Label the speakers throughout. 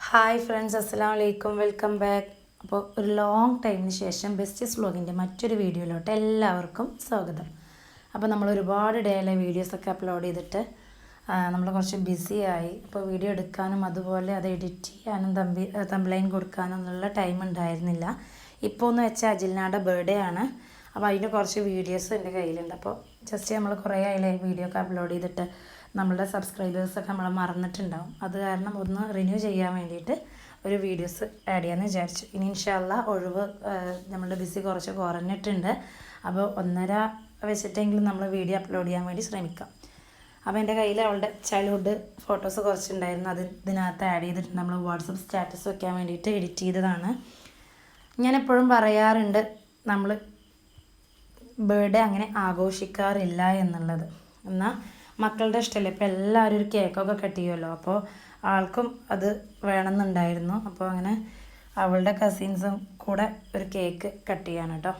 Speaker 1: Hi friends അസ്സാം വലൈക്കും welcome back അപ്പോൾ ഒരു ലോങ് ടൈമിന് ശേഷം ബെസ്റ്റസ് വ്ലോഗിന്റെ മറ്റൊരു വീഡിയോയിലോട്ട് എല്ലാവർക്കും സ്വാഗതം. അപ്പോൾ നമ്മൾ ഒരുപാട് ഡേയിലെ വീഡിയോസൊക്കെ അപ്ലോഡ് ചെയ്തിട്ട് നമ്മൾ കുറച്ച് ബിസിയായി അപ്പോൾ വീഡിയോ എടുക്കാനും അതുപോലെ അത് എഡിറ്റ് ചെയ്യാനും തമ്പി തമ്പ്ലൈൻ കൊടുക്കാനും എന്നുള്ള ടൈം ഉണ്ടായിരുന്നില്ല. ഇപ്പോൾ എന്ന് വെച്ചാൽ അജിൽനാടെ ബർത്ത്ഡേ ആണ്. അപ്പോൾ അതിന്റെ കുറച്ച് വീഡിയോസ് എന്റെ കയ്യിലുണ്ട്. അപ്പോൾ ജസ്റ്റ് നമ്മൾ കുറേ ആയില്ലേ വീഡിയോ ഒക്കെ അപ്ലോഡ് ചെയ്തിട്ട് നമ്മളുടെ സബ്സ്ക്രൈബേഴ്സൊക്കെ നമ്മൾ മറന്നിട്ടുണ്ടാവും. അത് കാരണം ഒന്ന് റിന്യൂ ചെയ്യാൻ വേണ്ടിയിട്ട് ഒരു വീഡിയോസ് ആഡ് ചെയ്യാമെന്ന് വിചാരിച്ചു. ഇനി ഇൻഷാല്ല ഒഴിവ് നമ്മളുടെ ബിസി കുറച്ച് കുറഞ്ഞിട്ടുണ്ട്. അപ്പോൾ ഒന്നര വെച്ചിട്ടെങ്കിലും നമ്മൾ വീഡിയോ അപ്ലോഡ് ചെയ്യാൻ വേണ്ടി ശ്രമിക്കാം. അപ്പോൾ എന്റെ കയ്യിൽ അവളുടെ ചൈൽഡ്ഹുഡ് ഫോട്ടോസ് കുറച്ചുണ്ടായിരുന്നു. അത് ഇതിനകത്ത് ആഡ് ചെയ്തിട്ടുണ്ട്. നമ്മൾ വാട്സപ്പ് സ്റ്റാറ്റസ് വയ്ക്കാൻ വേണ്ടിയിട്ട് എഡിറ്റ് ചെയ്തതാണ്. ഞാൻ എപ്പോഴും പറയാറുണ്ട് നമ്മൾ ബർത്ത്ഡേ അങ്ങനെ ആഘോഷിക്കാറില്ല എന്നുള്ളത്. എന്നാൽ മക്കളുടെ ഇഷ്ടമല്ലേ ഇപ്പോൾ എല്ലാവരും ഒരു കേക്കൊക്കെ കട്ട് അപ്പോൾ ആൾക്കും അത് വേണമെന്നുണ്ടായിരുന്നു. അപ്പോൾ അങ്ങനെ അവളുടെ കസിൻസും കൂടെ ഒരു കേക്ക് കട്ട് ചെയ്യാണ് കേട്ടോ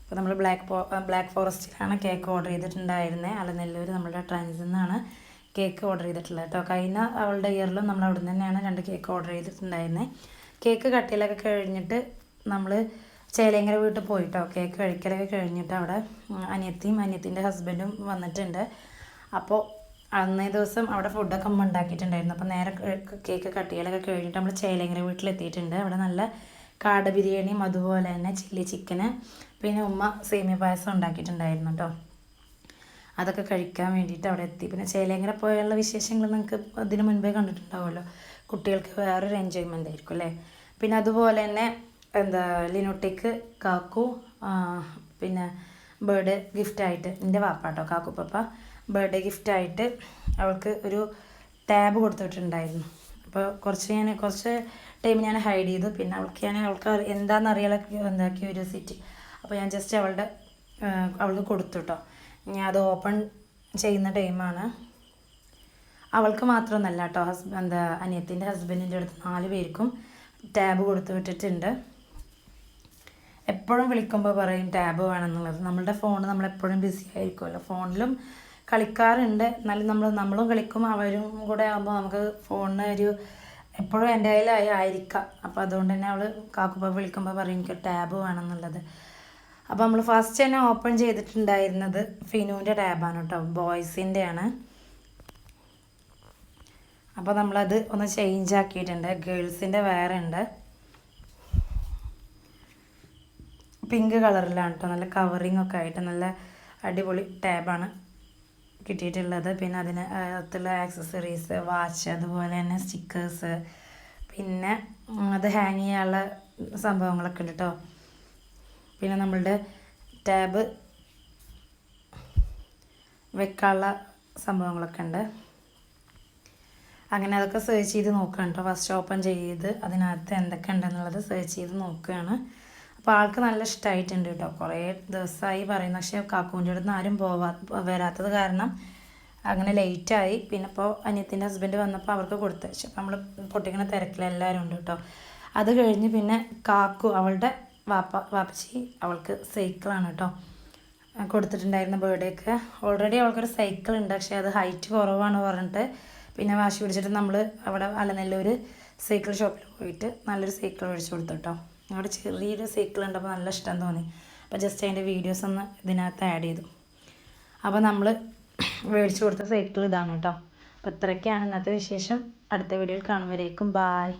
Speaker 1: അപ്പോൾ നമ്മൾ ബ്ലാക്ക് ഫോ ബ്ലാക്ക് ഫോറസ്റ്റിലാണ് കേക്ക് ഓർഡർ ചെയ്തിട്ടുണ്ടായിരുന്നത് അലനെല്ലൂർ നമ്മളുടെ ട്രെൻഡ്സിൽ നിന്നാണ് കേക്ക് ഓർഡർ ചെയ്തിട്ടുള്ളത് കേട്ടോ കഴിഞ്ഞ അവളുടെ ഇയറിലും നമ്മൾ അവിടെ നിന്ന് തന്നെയാണ് രണ്ട് കേക്ക് ഓർഡർ ചെയ്തിട്ടുണ്ടായിരുന്നത് കേക്ക് കട്ടിയിലൊക്കെ കഴിഞ്ഞിട്ട് നമ്മൾ ചേലേങ്കര വീട്ടിൽ പോയിട്ടോ കേക്ക് കഴിക്കലൊക്കെ കഴിഞ്ഞിട്ട് അവിടെ അനിയത്തിയും അനിയത്തിന്റെ ഹസ്ബൻഡും വന്നിട്ടുണ്ട്. അപ്പോൾ അന്നേ ദിവസം അവിടെ ഫുഡൊക്കെ അമ്മ ഉണ്ടാക്കിയിട്ടുണ്ടായിരുന്നു. അപ്പോൾ നേരെ കേക്ക് കട്ടികളൊക്കെ കഴിഞ്ഞിട്ട് നമ്മൾ ചേലേങ്കര വീട്ടിലെത്തിയിട്ടുണ്ട്. അവിടെ നല്ല കാട ബിരിയാണിയും അതുപോലെ തന്നെ ചില്ലി ചിക്കന് പിന്നെ ഉമ്മ സേമിയ പായസം ഉണ്ടാക്കിയിട്ടുണ്ടായിരുന്നു കേട്ടോ. അതൊക്കെ കഴിക്കാൻ വേണ്ടിയിട്ട് അവിടെ എത്തി. പിന്നെ ചേലേങ്കര പോയുള്ള വിശേഷങ്ങൾ നിങ്ങൾക്ക് അതിന് മുൻപേ കണ്ടിട്ടുണ്ടാവുമല്ലോ. കുട്ടികൾക്ക് വേറൊരു എൻജോയ്മെന്റ് ആയിരിക്കും അല്ലേ? പിന്നെ അതുപോലെ തന്നെ എന്താ ലിനോട്ടേക്ക് കാക്കു പിന്നെ ബർത്ത്ഡേ ഗിഫ്റ്റായിട്ട് എന്റെ വാപ്പാട്ടോ കാക്കു പപ്പ. ബർത്ത്ഡേ ഗിഫ്റ്റായിട്ട് അവൾക്ക് ഒരു ടാബ് കൊടുത്തിട്ടുണ്ടായിരുന്നു. അപ്പോൾ കുറച്ച് ഞാൻ കുറച്ച് ടൈം ഞാൻ ഹൈഡ് ചെയ്തു. പിന്നെ അവൾക്ക് ഞാൻ അവൾക്ക് എന്താണെന്ന് അറിയാൻ എന്താ ക്യൂരിയോസിറ്റി അപ്പോൾ ഞാൻ ജസ്റ്റ് അവളുടെ അവൾക്ക് കൊടുത്തു കേട്ടോ ഞാൻ അത് ഓപ്പൺ ചെയ്യുന്ന ടൈമാണ് അവൾക്ക് മാത്രമൊന്നല്ല കേട്ടോ ഹസ്ബ എന്താ അനിയത്തിന്റെ ഹസ്ബൻഡിന്റെ അടുത്ത് നാല് പേർക്കും ടാബ് കൊടുത്തു വിട്ടിട്ടുണ്ട്. എപ്പോഴും വിളിക്കുമ്പോൾ പറയും ടാബ് വേണമെന്നുള്ളത്. നമ്മളുടെ ഫോൺ നമ്മളെപ്പോഴും ബിസി ആയിരിക്കുമല്ലോ. ഫോണിലും കളിക്കാറുണ്ട്. എന്നാലും നമ്മൾ നമ്മളും കളിക്കും അവരും കൂടെ ആകുമ്പോൾ നമുക്ക് ഫോണിന് ഒരു എപ്പോഴും എന്റെ കയ്യിലായി ആയിരിക്കാം. അപ്പോൾ അതുകൊണ്ട് തന്നെ അവൾ കാക്കുപ്പ വിളിക്കുമ്പോൾ പറയും എനിക്ക് ടാബ് വേണമെന്നുള്ളത്. അപ്പോൾ നമ്മൾ ഫസ്റ്റ് തന്നെ ഓപ്പൺ ചെയ്തിട്ടുണ്ടായിരുന്നത് ഫിനുവിന്റെ ടാബാണ് കേട്ടോ. ബോയ്സിന്റെയാണ്. അപ്പോൾ നമ്മളത് ഒന്ന് ചേഞ്ച് ആക്കിയിട്ടുണ്ട്. ഗേൾസിന്റെ വേറെ ഉണ്ട്. പിങ്ക് കളറിലാണ് കേട്ടോ നല്ല കവറിങ് ഒക്കെ ആയിട്ട് നല്ല അടിപൊളി ടാബാണ് കിട്ടിയിട്ടുള്ളത്. പിന്നെ അതിന് അകത്തുള്ള ആക്സസറീസ് വാച്ച് അതുപോലെ തന്നെ സ്റ്റിക്കേഴ്സ് പിന്നെ അത് ഹാങ് ചെയ്യാനുള്ള സംഭവങ്ങളൊക്കെ ഉണ്ട് കേട്ടോ പിന്നെ നമ്മളുടെ ടാബ് വെക്കാനുള്ള സംഭവങ്ങളൊക്കെ ഉണ്ട്. അങ്ങനെ അതൊക്കെ സെർച്ച് ചെയ്ത് നോക്കുകയാണ് കേട്ടോ ഫസ്റ്റ് ഓപ്പൺ ചെയ്ത് അതിനകത്ത് എന്തൊക്കെ ഉണ്ടെന്നുള്ളത് സെർച്ച് ചെയ്ത് നോക്കുകയാണ് അപ്പോൾ ആൾക്ക് നല്ല ഇഷ്ടമായിട്ടുണ്ട് കേട്ടോ കുറേ ദിവസമായി പറയുന്നു. പക്ഷേ കാക്കൂന്റെ അടുത്ത് ആരും പോവാ വരാത്തത് കാരണം അങ്ങനെ ലേറ്റായി പിന്നെ ഇപ്പോൾ അനിയത്തിന്റെ ഹസ്ബൻഡ് വന്നപ്പോൾ അവർക്ക് കൊടുത്തു. പക്ഷെ നമ്മൾ പൊട്ടിക്കണ തിരക്കിലെല്ലാവരും ഉണ്ട് കേട്ടോ അത് കഴിഞ്ഞ് പിന്നെ കാക്കു അവളുടെ വാപ്പ വാപ്പച്ചി അവൾക്ക് സൈക്കിളാണ് കേട്ടോ കൊടുത്തിട്ടുണ്ടായിരുന്ന ബേർഡേക്ക് ഓൾറെഡി അവൾക്കൊരു സൈക്കിൾ ഉണ്ട്. പക്ഷേ അത് ഹൈറ്റ് കുറവാണ് പറഞ്ഞിട്ട് പിന്നെ വാശി പിടിച്ചിട്ട് നമ്മൾ അവിടെ അലനെല്ലൂർ സൈക്കിൾ ഷോപ്പിൽ പോയിട്ട് നല്ലൊരു സൈക്കിൾ മേടിച്ചു കൊടുത്തു കേട്ടോ അവിടെ ചെറിയൊരു സൈക്കിൾ ഉണ്ടപ്പോൾ നല്ല ഇഷ്ടം തോന്നി. അപ്പോൾ ജസ്റ്റ് അതിന്റെ വീഡിയോസ് ഒന്ന് ഇതിനകത്ത് ആഡ് ചെയ്തു. അപ്പോൾ നമ്മൾ മേടിച്ചു കൊടുത്ത സൈക്കിൾ ഇതാണ് കേട്ടോ. അപ്പോൾ ഇത്രയൊക്കെയാണ് ഇന്നത്തെ വിശേഷം. അടുത്ത വീഡിയോയിൽ കാണുമ്പോഴേക്കും ബായ്.